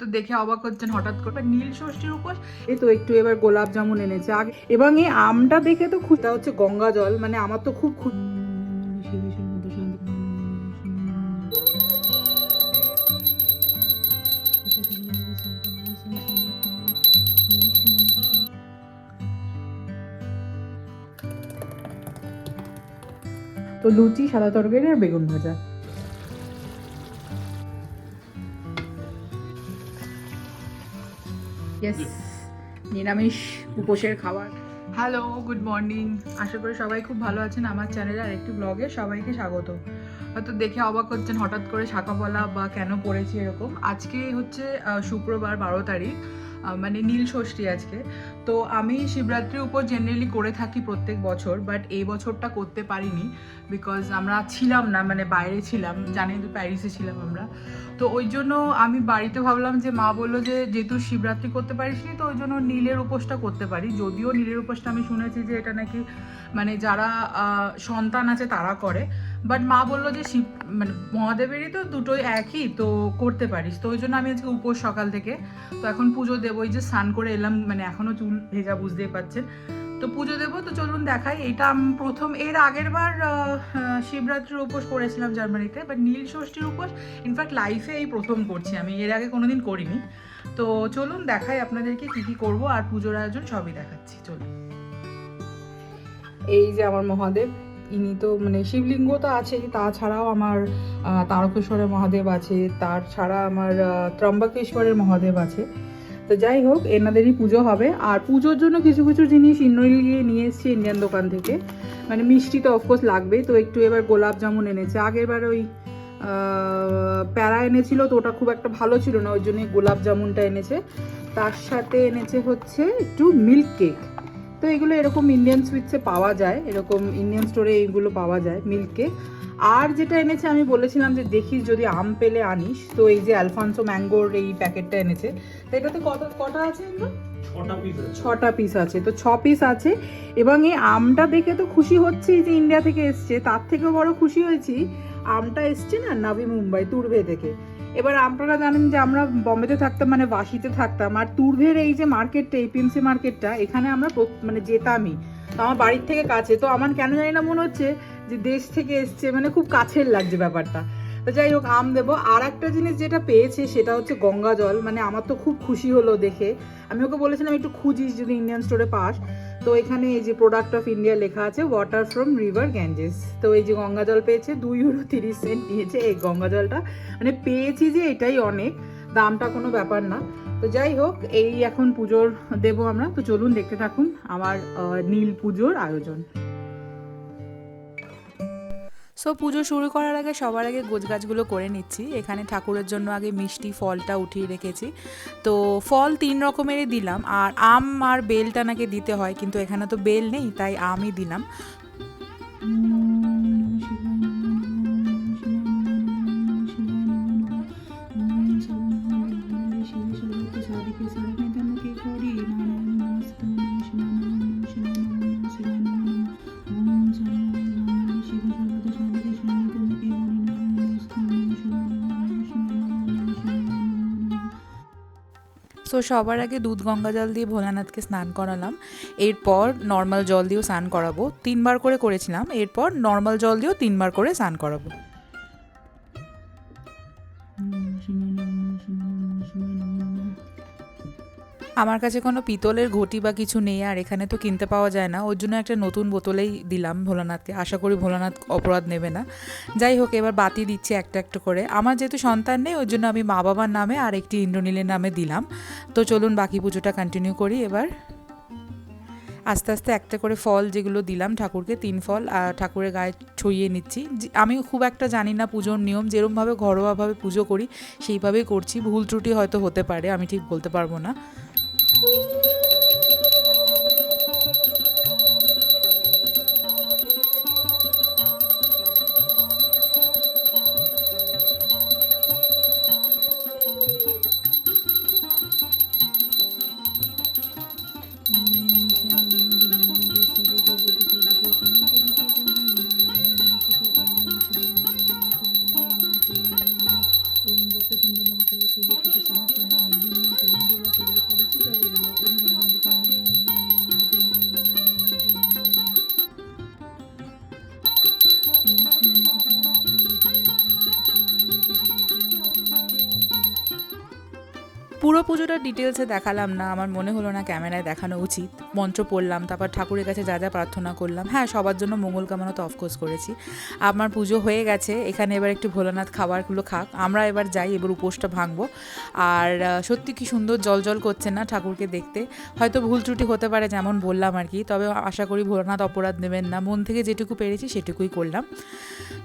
তো দেখে অবাক হচ্ছেন হঠাৎ করে। নীল ষষ্ঠীর উপোস। এই তো একটু এবার গোলাপ জামুন এনেছে। আগে এবং এই আমটা দেখে তো খুশি। হচ্ছে গঙ্গা জল। মানে আমার তো খুব খুশি। তো লুচি, সাদা তরকারি আর বেগুন ভাজা। নিরামিষ উপোসের খাবার। হ্যালো গুড মর্নিং আশা করি সবাই খুব ভালো আছেন আমার চ্যানেলে আরেকটি ব্লগে সবাইকে স্বাগত। হয়তো দেখে অবাক হচ্ছেন হঠাৎ করে শাঁকাপলা বা কেন পড়েছি এরকম। আজকে হচ্ছে শুক্রবার বারো তারিখ। মানে নীল ষষ্ঠী আজকে। তো আমি শিবরাত্রির উপর জেনারেলি করে থাকি প্রত্যেক বছর বাট এই বছরটা করতে পারিনি বিকজ আমরা ছিলাম না মানে বাইরে ছিলাম জানি তো প্যারিসে ছিলাম আমরা। তো ওই জন্য আমি বাড়িতে ভাবলাম যে মা বলল যে যেহেতু শিবরাত্রি করতে পারিস নি তো ওই জন্য নীলের উপোসটা করতে পারি। যদিও নীলের উপোসটা আমি শুনেছি যে এটা নাকি মানে যারা সন্তান আছে তারা করে বাট মা বলল যে শিব মানে মহাদেবেরই তো দুটোই একই, তো করতে পারিস। তো ওই জন্য আমি আজকে উপোস সকাল থেকে। তো এখন পুজো দেবো ওই যে স্নান করে এলাম মানে এখনও চুল ভেজা বুঝতেই পারছেন। তো পুজো দেবো, তো চলুন দেখাই। এটা প্রথম, এর আগের বার শিবরাত্রির উপোস করেছিলাম জার্মানিতে। বাট নীল ষষ্ঠীর উপোস ইনফ্যাক্ট লাইফে এই প্রথম করছি আমি, এর আগে কোনোদিন করিনি। তো চলুন দেখাই আপনাদেরকে কি কি করব, আর পুজোর আয়োজন সবই দেখাচ্ছি। চলুন। এই যে আমার মহাদেব ইনি তো মানে শিবলিঙ্গ তো আছেই, তাছাড়াও আমার তারকেশ্বরের মহাদেব আছে তার ছাড়া আমার ত্রম্বকেশ্বরের মহাদেব আছে। তো যাই হোক, এনাদেরই পুজো হবে। আর পুজোর জন্য কিছু কিছু জিনিস ইন্দ্রনীল গিয়ে নিয়ে এসেছি ইন্ডিয়ান দোকান থেকে। মানে মিষ্টি তো অফকোর্স লাগবেই, তো একটু এবার গোলাপ জামুন এনেছে। আগের বার ওই প্যারা এনেছিল তো ওটা খুব একটা ভালো ছিল না, ওই জন্যই গোলাপ জামুনটা এনেছে। তার সাথে এনেছে হচ্ছে একটু মিল্ক কেক তো এগুলো এরকম ইন্ডিয়ান সুইটসে পাওয়া যায় এরকম ইন্ডিয়ান স্টোরে এইগুলো পাওয়া যায় মিল্ক আর যেটা এনেছে আমি বলেছিলাম যে দেখিস যদি আম পেলে আনিস তো এই যে অ্যালফান্সো ম্যাঙ্গোর এই প্যাকেটটা এনেছে। তো এটাতে কত কটা আছে এগুলো? ছটা পিস আছে। তো ছ পিস আছে। এবং এই আমটা দেখে তো খুশি হচ্ছি যে ইন্ডিয়া থেকে এসছে তার থেকেও বড় খুশি হয়েছি। আমটা এসছে না নাভি মুম্বাই তুরভে থেকে। এবার আপনারা জানেন যে আমরা বম্বেতে থাকতাম মানে বাসিতে থাকতাম। আর তুর্ভের এই যে মার্কেটটা এপিএমসি মার্কেটটা, এখানে আমরা মানে যেতামই। তো আমার বাড়ির থেকে কাছে। তো আমার কেন জানি না মনে হচ্ছে যে দেশ থেকে এসছে মানে খুব কাছের লাগছে ব্যাপারটা। তো যাই হোক, আম দেবো। আর একটা জিনিস যেটা পেয়েছে সেটা হচ্ছে গঙ্গা জল। মানে আমার তো খুব খুশি হলো দেখে। আমি ওকে বলেছিলাম, একটু খুঁজিস যদি ইন্ডিয়ান স্টোরে পাস। তো এখানে এই যে প্রোডাক্ট অফ ইন্ডিয়া লেখা আছে ওয়াটার ফ্রম রিভার গ্যাঞ্জেস তো এই যে গঙ্গা জল পেয়েছে, দুই ইউরো তিরিশ সেন্ট নিয়েছে এই গঙ্গা জলটা। মানে পেয়েছি যে এটাই অনেক, দামটা কোনো ব্যাপার না। তো যাই হোক, এই এখন পুজোর দেব আমরা। তো চলুন দেখতে থাকুন আমার নীল পুজোর আয়োজন। সো পুজো শুরু করার আগে সবার আগে গোছগাছগুলো করে নিচ্ছি। এখানে ঠাকুরের জন্য আগে মিষ্টি ফলটা উঠিয়ে রেখেছি। তো, ফল তিন রকমেরই দিলাম। আর আম আর বেলটা নাকি দিতে হয়, কিন্তু এখানে তো বেল নেই, তাই আমই দিলাম। সো সবার আগে দুধ, গঙ্গা জল দিয়ে ভোলানাথকে স্নান করালাম। এরপর নর্মাল জল দিয়েও স্নান করাবো। তিনবার করে করেছিলাম। এরপর নর্মাল জল দিয়েও তিনবার করে স্নান করাবো। আমার কাছে কোনো পিতলের ঘটি বা কিছু নেই, আর এখানে তো কিনতে পাওয়া যায় না। ওর জন্য একটা নতুন বোতলেই দিলাম ভোলানাথকে। আশা করি ভোলানাথ অপরাধ নেবে না। যাই হোক, এবার বাতি দিচ্ছে একটা একটা করে। আমার যেহেতু সন্তান নেই, ওর জন্য আমি মা বাবার নামে আর একটি ইন্দ্রনীলের নামে দিলাম। তো চলুন বাকি পুজোটা কন্টিনিউ করি এবার। আস্তে আস্তে একটা করে ফল যেগুলো দিলাম ঠাকুরকে, তিন ফল আর ঠাকুরের গায়ে ছড়িয়ে নিচ্ছি। আমি খুব একটা জানি না পুজোর নিয়ম। যেরমভাবে ঘরোয়াভাবে পুজো করি, সেইভাবেই করছি। ভুল ত্রুটি হয়তো হতে পারে, আমি ঠিক বলতে পারব না। Música পুরো পুজোটা ডিটেলসে দেখালাম না, আমার মনে হলো না ক্যামেরায় দেখানো উচিত। মন্ত্র পড়লাম, তারপর ঠাকুরের কাছে যা যা প্রার্থনা করলাম। হ্যাঁ সবার জন্য মঙ্গল কামনা তো অফকোর্স করেছি। আমার পুজো হয়ে গেছে, এখানে এবার একটু ভোলানাথ খাবারগুলো খাক। আমরা এবার যাই, এবার উপোসটা ভাঙবো। আর সত্যি কি সুন্দর জল জল করছে না ঠাকুরকে দেখতে? হয়তো ভুল ত্রুটি হতে পারে যেমন বললাম আর কি, তবে আশা করি ভোলানাথ অপরাধ নেবেন না। মন থেকে যেটুকু পেরেছি সেটুকুই করলাম।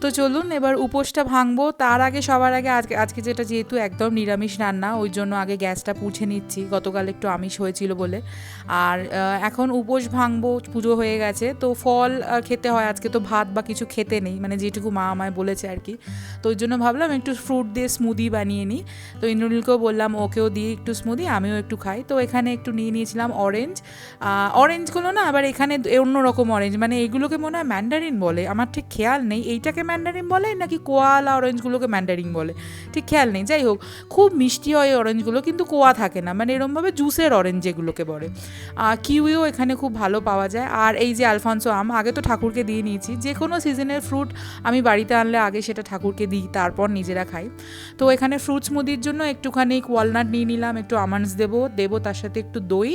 তো চলুন, এবার উপোসটা ভাঙবো। তার আগে, সবার আগে আজকে আজকে যেটা যেহেতু একদম নিরামিষ রান্না, ওই জন্য আগে গ্যাসটা পুছে নিচ্ছি। গতকাল একটু আমিষ হয়েছিল বলে। আর এখন উপোস ভাঙবো, পুজো হয়ে গেছে। তো ফল খেতে হয়। আজকে তো ভাত বা কিছু খেতে নেই। মানে যেটুকু মা আমায় বলেছে আর কি। তো ওই জন্য ভাবলাম একটু ফ্রুট দিয়ে স্মুদি বানিয়ে নিই। তো ইন্দ্রনীলকেও বললাম, ওকেও দিয়ে একটু স্মুদি আমিও একটু খাই। তো এখানে একটু নিয়ে নিয়েছিলাম অরেঞ্জ অরেঞ্জগুলো না আবার এখানে অন্যরকম অরেঞ্জ মানে এইগুলোকে মনে হয় ম্যান্ডারিন বলে। আমার ঠিক খেয়াল নেই। এইটাকে ম্যান্ডারিন বলে নাকি কোয়ালা অরেঞ্জগুলোকে ম্যান্ডারিন বলে? ঠিক খেয়াল নেই। যাই হোক, খুব মিষ্টি হয় অরেঞ্জগুলো কিন্তু কোয়া থাকে না। মানে এরমভাবে জুসের অরেঞ্জ যেগুলোকে বলে। কিউইও এখানে খুব ভালো পাওয়া যায়। আর এই যে আলফান্সো আম, আগে তো ঠাকুরকে দিয়ে নিয়েছি। যে কোনো সিজনের ফ্রুট আমি বাড়িতে আনলে আগে সেটা ঠাকুরকে দিই, তারপর নিজেরা খাই। তো এখানে ফ্রুটস মুদির জন্য একটুখানি ওয়ালনাট নিয়ে নিলাম, একটু আমন্ডস দেবো দেবো তার সাথে একটু দই,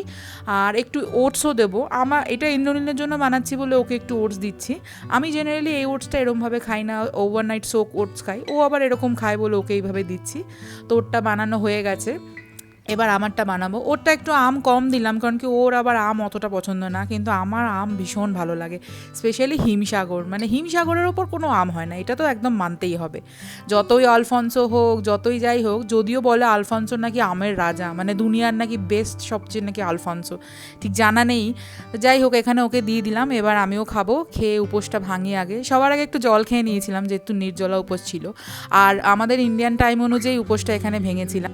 আর একটু ওটসও দেবো। আমার এটা ইন্দ্রনীলের জন্য বানাচ্ছি বলে ওকে একটু ওটস দিচ্ছি। আমি জেনারেলি এই ওটসটা এরমভাবে খাই না ওভারনাইট সোক ওটস খাই। ও আবার এরকম খায় বলে ওকে এইভাবে দিচ্ছি। তো ওরটা বানানো হয়ে গেছে। এবার আমারটা বানাবো। ওরটা একটু আম কম দিলাম, কারণ কি ওর আবার আম অতটা পছন্দ না, কিন্তু আমার আম ভীষণ ভালো লাগে। স্পেশালি হিমসাগর মানে হিমসাগরের ওপর কোনো আম হয় না, এটা তো একদম মানতেই হবে। যতই আলফনসো হোক, যতই যাই হোক, যদিও বলে আলফনসো নাকি আমের রাজা মানে দুনিয়ার নাকি বেস্ট সবচেয়ে নাকি আলফনসো, ঠিক জানা নেই। যাই হোক, এখানে ওকে দিয়ে দিলাম, এবার আমিও খাব, খেয়ে উপোসটা ভাঙি আগে। সবার আগে একটু জল খেয়ে নিয়েছিলাম, যেহেতু নির্জলা উপোস ছিল। আর আমাদের ইন্ডিয়ান টাইম অনুযায়ী উপোসটা এখানে ভেঙেছিলাম।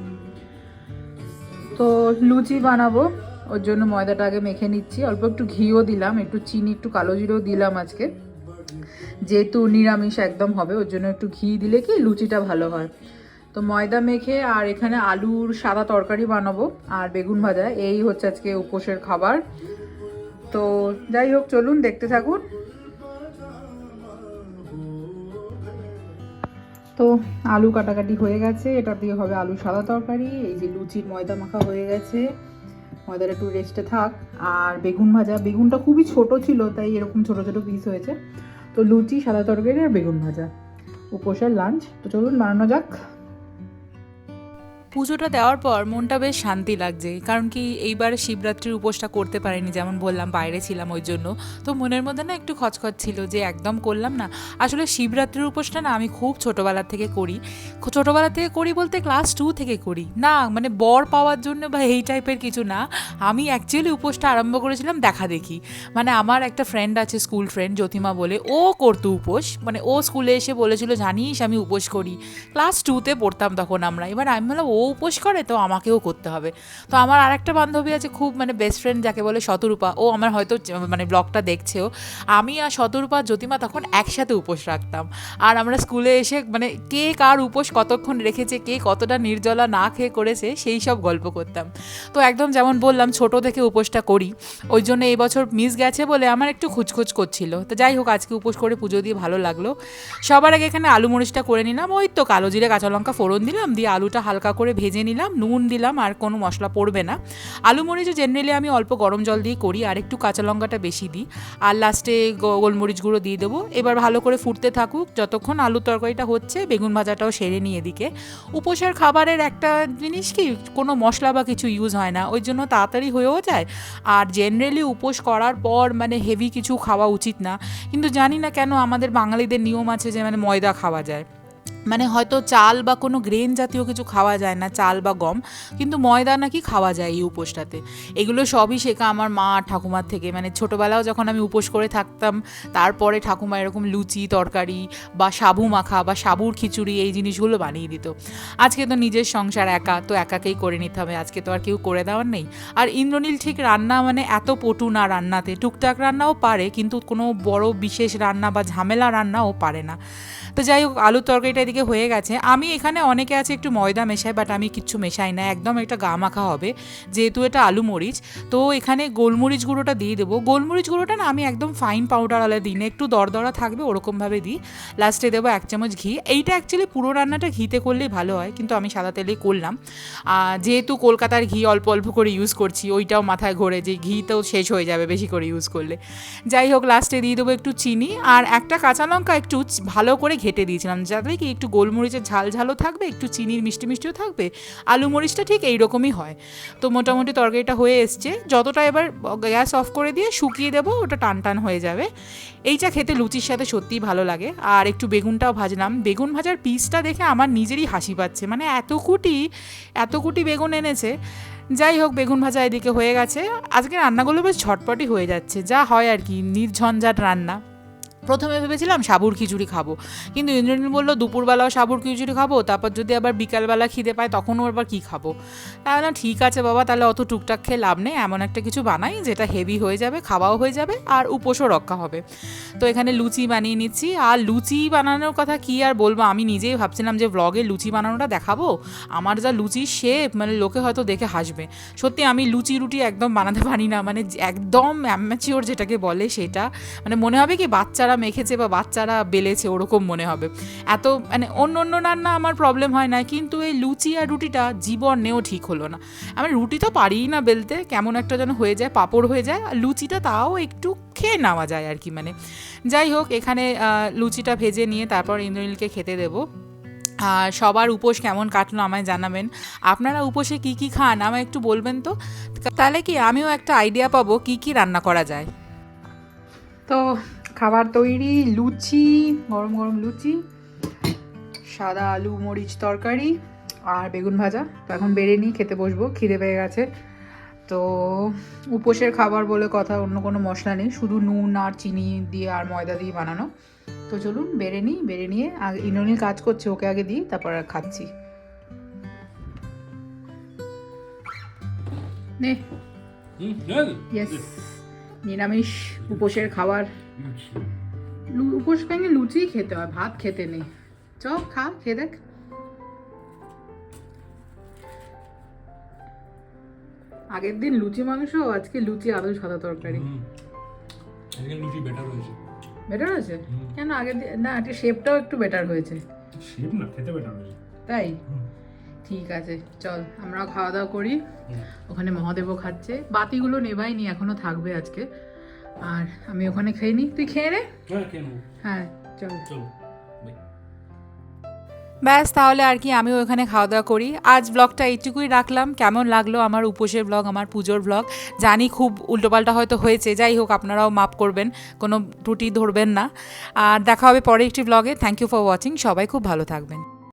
তো লুচি বানাবো, ওর জন্য ময়দাটা আগে মেখে নিচ্ছি। অল্প একটু ঘিও দিলাম, একটু চিনি, একটু কালো জিরেও দিলাম আজকে। যেহেতু নিরামিষ একদম হবে, ওর জন্য একটু ঘি দিলে কি লুচিটা ভালো হয়। তো ময়দা মেখে আর এখানে আলুর সাদা তরকারি বানাবো আর বেগুন ভাজা, এই হচ্ছে আজকে উপোসের খাবার। তো যাই হোক, চলুন দেখতে থাকুন। তো আলু কাটাকাটি হয়ে গেছে। এটা দিয়ে হবে আলু সাদা তরকারি, এই যে লুচির ময়দা মাখা হয়ে গেছে। ময়দাটা একটু রেস্টে থাক। আর বেগুন ভাজা, বেগুনটা খুবই ছোট ছিল, তাই এরকম ছোট ছোট পিস হয়েছে। তো লুচি, সাদা তরকারি আর বেগুন ভাজা। উপোসের লাঞ্চ তো চলুন বানানো যাক। পুজোটা দেওয়ার পর মনটা বেশ শান্তি লাগছে। কারণ কি এইবার শিবরাত্রির উপোসটা করতে পারিনি, যেমন বললাম বাইরে ছিলাম ওই জন্য। তো মনের মধ্যে না একটু খচখচ ছিল যে একদম করলাম না। আসলে শিবরাত্রির উপোসটা না আমি খুব ছোটোবেলা থেকে করি। ছোটোবেলা থেকে করি বলতে ক্লাস টু থেকে করি। না মানে বর পাওয়ার জন্য বা এই টাইপের কিছু না। আমি অ্যাকচুয়ালি উপোসটা আরম্ভ করেছিলাম দেখা দেখি। মানে আমার একটা ফ্রেন্ড আছে স্কুল ফ্রেন্ড জ্যোতিমা বলে। ও করতো উপোস। মানে ও স্কুলে এসে বলেছিল, জানিস আমি উপোস করি। ক্লাস টুতে পড়তাম তখন আমরা। এবার আমি বললাম, ও উপোস করে, তো আমাকেও করতে হবে। তো আমার আরেকটা বান্ধবী আছে খুব মানে বেস্ট ফ্রেন্ড যাকে বলে শতরূপা। ও আমার হয়তো মানে ব্লগটা দেখছেও আমি আর শতরূপা জ্যোতিমা তখন একসাথে উপোস রাখতাম। আর আমরা স্কুলে এসে মানে কে কার উপোস কতক্ষণ রেখেছে, কে কতটা নির্জলা না খেয়ে করেছে, সেই সব গল্প করতাম। তো একদম যেমন বললাম, ছোট থেকে উপোসটা করি। ওই জন্য এই বছর মিস গেছে বলে আমার একটু খুচখুচ করছিল। তো যাই হোক, আজকে উপোস করে পুজো দিয়ে ভালো লাগল। সবার আগে এখানে আলু মরিচটা করে নিলাম। ওই তো কালো জিরে, কাঁচা লঙ্কা ফোড়ন দিলাম, দিয়ে আলুটা হালকা করে ভেজে নিলাম, নুন দিলাম, আর কোনো মশলা পড়বে না। আলু মরিচে জেনারেলি আমি অল্প গরম জল দিয়ে করি, আর একটু কাঁচা লঙ্কাটা বেশি দিই। আর লাস্টে গোলমরিচ গুঁড়ো দিয়ে দেবো। এবার ভালো করে ফুটতে থাকুক, যতক্ষণ আলু তরকারিটা হচ্ছে, বেগুন ভাজাটাও সেরে নিয়ে এদিকে। উপোসের খাবারের একটা জিনিস কি, কোনো মশলা বা কিছু ইউজ হয় না, ওই জন্য তাড়াতাড়ি হয়েও যায়। আর জেনারেলি উপোস করার পর মানে হেভি কিছু খাওয়া উচিত না। কিন্তু জানি না কেন আমাদের বাঙালিদের নিয়ম আছে যে মানে ময়দা খাওয়া যায়। মানে হয়তো চাল বা কোনো গ্রেন জাতীয় কিছু খাওয়া যায় না, চাল বা গম, কিন্তু ময়দা নাকি খাওয়া যায় এই উপোসটাতে। এগুলো সবই শেখা আমার মা ঠাকুমার থেকে। মানে ছোটোবেলাও যখন আমি উপোস করে থাকতাম, তারপরে ঠাকুমা এরকম লুচি, তরকারি বা সাবু মাখা বা সাবুর খিচুড়ি এই জিনিসগুলো বানিয়ে দিত। আজকে তো নিজের সংসার একা, তো একাকেই করে নিতে হবে। আজকে তো আর কেউ করে দেওয়ার নেই। আর ইন্দ্রনীল ঠিক রান্না মানে এত পটু না রান্নাতে। টুকটাক রান্নাও পারে, কিন্তু কোনো বড় বিশেষ রান্না বা ঝামেলা রান্নাও পারে না। তো যাই হোক, আলুর তরকারিটা এদিকে হয়ে গেছে। আমি এখানে অনেকে আছে একটু ময়দা মেশাই বাট আমি কিচ্ছু মেশাই না। একদম একটা গা মাখা হবে, যেহেতু এটা আলু মরিচ। তো এখানে গোলমরিচ গুঁড়োটা দিয়ে দেবো। গোলমরিচ গুঁড়োটা না, আমি একদম ফাইন পাউডার আলা দিই না। একটু দরদরা থাকবে, ওরকমভাবে দিই। লাস্টে দেবো এক চামচ ঘি। এইটা অ্যাকচুয়ালি পুরো রান্নাটা ঘিতে করলেই ভালো হয়, কিন্তু আমি সাদা তেলেই করলাম। যেহেতু কলকাতার ঘি অল্প অল্প করে ইউজ করছি, ওইটাও মাথায় ঘোরে যে ঘি তো শেষ হয়ে যাবে বেশি করে ইউজ করলে। যাই হোক লাস্টে দিয়ে দেবো একটু চিনি। আর একটা কাঁচা লঙ্কা একটু ভালো করে ঘেটে দিয়েছিলাম। যাতে কি একটু গোলমরিচের ঝাল ঝালও থাকবে, একটু চিনির মিষ্টি মিষ্টিও থাকবে, আলু মরিচটা ঠিক এইরকমই হয়। তো মোটামুটি তরকারিটা হয়ে এসছে। যতটা এবার গ্যাস অফ করে দিয়ে শুকিয়ে দেবো, ওটা টান টান হয়ে যাবে। এইটা খেতে লুচির সাথে সত্যিই ভালো লাগে। আর একটু বেগুনটাও ভাজলাম। বেগুন ভাজার পিসটা দেখে আমার নিজেরই হাসি পাচ্ছে। মানে এত কুটি এত কুটি বেগুন এনেছে। যাই হোক, বেগুন ভাজা এদিকে হয়ে গেছে। আজকে রান্নাগুলো বেশ ঝটপটই হয়ে যাচ্ছে। যা হয় আর কি, নির্ঝঞ্ঝাট রান্না। প্রথমে ভেবেছিলাম সাবুর খিচুড়ি খাব। কিন্তু ইন্দ্রনীল বলল, দুপুরবেলাও সাবুর খিচুড়ি খাব? তারপর যদি আবার বিকালবেলা খিদে পায়, তখনও আবার কী খাব? তাই বললাম ঠিক আছে বাবা, তাহলে অত টুকটাক খেয়ে লাভ নেই। এমন একটা কিছু বানাই, যেটা হেভি হয়ে যাবে, খাওয়াও হয়ে যাবে, আর উপোসও রক্ষা হবে। তো এখানে লুচি বানিয়ে নিচ্ছি। আর লুচি বানানোর কথা কি আর বলব? আমি নিজেই ভাবছিলাম যে ব্লগে লুচি বানানোটা দেখাবো। আমার যা লুচির শেপ মানে লোকে হয়তো দেখে হাসবে। সত্যি আমি লুচি রুটি একদম বানাতে পারি না। মানে একদম অ্যাম্যাচিওর যেটাকে বলে সেটা। মানে মনে হবে কি, বাচ্চারা মেখেছে বা বাচ্চারা বেলেছে, ওরকম মনে হবে। এত মানে অন্য অন্য রান্না আমার প্রবলেম হয় না, কিন্তু এই লুচি আর রুটিটা জীবন জীবনেও ঠিক হলো না। আমি রুটি তো পারিই না বেলতে, কেমন একটা যেন হয়ে যায়, পাপড় হয়ে যায়, আর লুচিটা তাও একটু খেয়ে নেওয়া যায় আর কি মানে। যাই হোক, এখানে লুচিটা ভেজে নিয়ে তারপর ইন্দ্রনীলকে খেতে দেবো। আর সবার উপোস কেমন কাটলো আমায় জানাবেন। আপনারা উপোসে কি কি খান, আমায় একটু বলবেন তো? তাহলে কি, আমিও একটা আইডিয়া পাবো কি কি রান্না করা যায়। তো খাবার তৈরি লুচি গরম গরম লুচি সাদা আলু মরিচ তরকারি আর বেগুন ভাজা। তো এখন বেড়ে নিই খেতে বসবো খিদে পেয়ে গেছে। তো উপোসের খাবার বলে কথা অন্য কোনো মশলা নেই। শুধু নুন আর চিনি দিয়ে আর ময়দা দিয়ে বানানো। তো চলুন বেড়ে নিই বেড়ে নিয়ে আগে ইন্দ্রনীল কাজ করছে ওকে আগে দিই তারপর আর খাচ্ছি। নে। নিরামিষ উপোসের খাবার। উপোস ভেঙে লুচি খেতে হয় ভাত খেতে নেই। চ খা খেয়ে দেখ। আগের দিন লুচি মাংস আজকে লুচি আলু সাদা তরকারি। আজকে লুচি বেটার হয়েছে। বেটার হয়েছে? কেন আগের দিন না একটা শেপটাও একটু বেটার হয়েছে। শেপ না খেতে বেটার হয়েছে। তাই? ঠিক আছে চল আমরাও খাওয়া দাওয়া করি ওখানে মহাদেবও খাচ্ছে। বাতিগুলো নেবাইনি এখনও থাকবে আজকে। আর আমি ওখানে খেয়ে নিই তুই খেয়ে রে হ্যাঁ কেন হ্যাঁ চল। চলো ব্যাস তাহলে আর কি আমিও ওখানে খাওয়া দাওয়া করি। আজ ব্লগটা এইটুকুই রাখলাম। কেমন লাগল আমার উপোসের ব্লগ আমার পুজোর ব্লগ জানি খুব উল্টোপাল্টা হয়তো হয়েছে। যাই হোক আপনারাও মাপ করবেন কোনো ত্রুটি ধরবেন না। আর দেখা হবে পরে একটি ব্লগে থ্যাংক ইউ ফর ওয়াচিং সবাই খুব ভালো থাকবেন।